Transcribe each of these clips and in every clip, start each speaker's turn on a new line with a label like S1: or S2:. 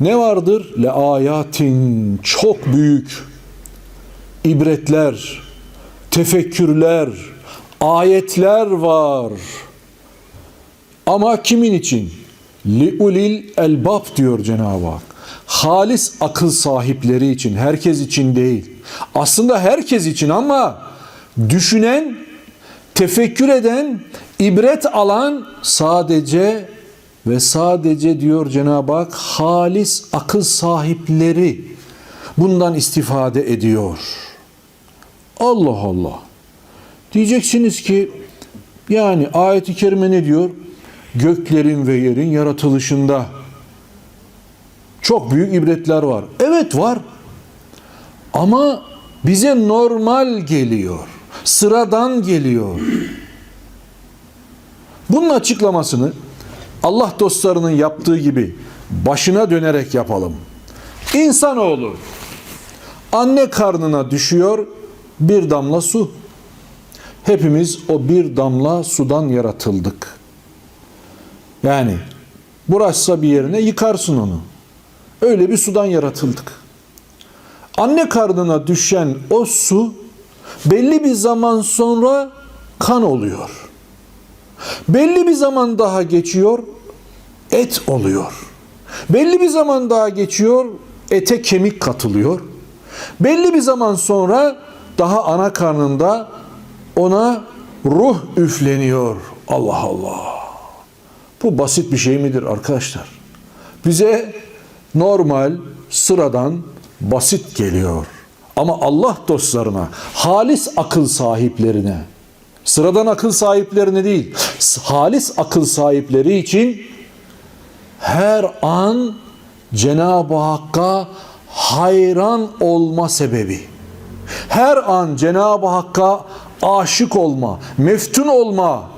S1: Ne vardır? Le ayatin çok büyük ibretler, tefekkürler, ayetler var. Ama kimin için? Li ulil elbab diyor Cenab-ı Hak. Halis akıl sahipleri için, herkes için değil. Aslında herkes için ama düşünen, tefekkür eden, ibret alan sadece ve sadece diyor Cenab-ı Hak halis akıl sahipleri bundan istifade ediyor. Allah Allah. Diyeceksiniz ki yani ayet-i kerime ne diyor? Göklerin ve yerin yaratılışında çok büyük ibretler var. Evet var. Ama bize normal geliyor. Sıradan geliyor. Bunun açıklamasını Allah dostlarının yaptığı gibi başına dönerek yapalım. İnsanoğlu anne karnına düşüyor bir damla su. Hepimiz o bir damla sudan yaratıldık. Yani burası bir yerine yıkarsın onu. Öyle bir sudan yaratıldık. Anne karnına düşen o su belli bir zaman sonra kan oluyor. Belli bir zaman daha geçiyor, et oluyor. Belli bir zaman daha geçiyor, ete kemik katılıyor. Belli bir zaman sonra daha ana karnında ona ruh üfleniyor. Allah Allah. Bu basit bir şey midir arkadaşlar? Bize normal, sıradan, basit geliyor. Ama Allah dostlarına, halis akıl sahiplerine, sıradan akıl sahiplerine değil, halis akıl sahipleri için her an Cenab-ı Hakk'a hayran olma sebebi. Her an Cenab-ı Hakk'a aşık olma, meftun olma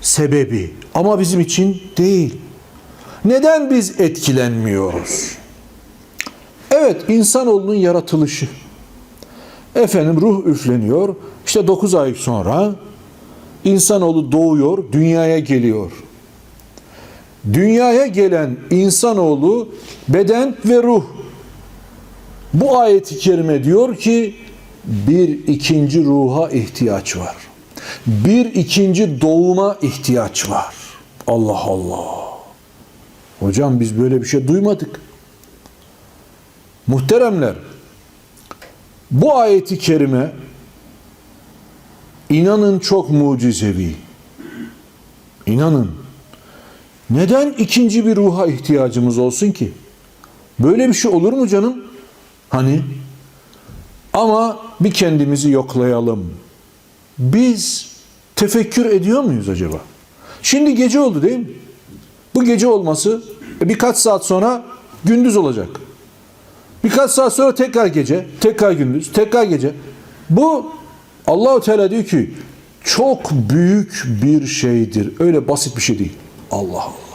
S1: sebebi. Ama bizim için değil. Neden biz etkilenmiyoruz? Evet, insanoğlunun yaratılışı. Efendim ruh üfleniyor. İşte 9 ay sonra insanoğlu doğuyor, dünyaya geliyor. Dünyaya gelen insanoğlu beden ve ruh. Bu ayeti kerime diyor ki bir ikinci ruha ihtiyaç var. Bir ikinci doğuma ihtiyaç var. Allah Allah. Hocam biz böyle bir şey duymadık. Muhteremler, bu ayeti kerime inanın çok mucizevi. İnanın. Neden ikinci bir ruha ihtiyacımız olsun ki? Böyle bir şey olur mu canım? Hani? Ama bir kendimizi yoklayalım. Biz tefekkür ediyor muyuz acaba? Şimdi gece oldu değil mi? Bu gece olması e, birkaç saat sonra gündüz olacak. Birkaç saat sonra tekrar gece, tekrar gündüz, tekrar gece. Bu Allahu Teala diyor ki çok büyük bir şeydir. Öyle basit bir şey değil. Allah Allah.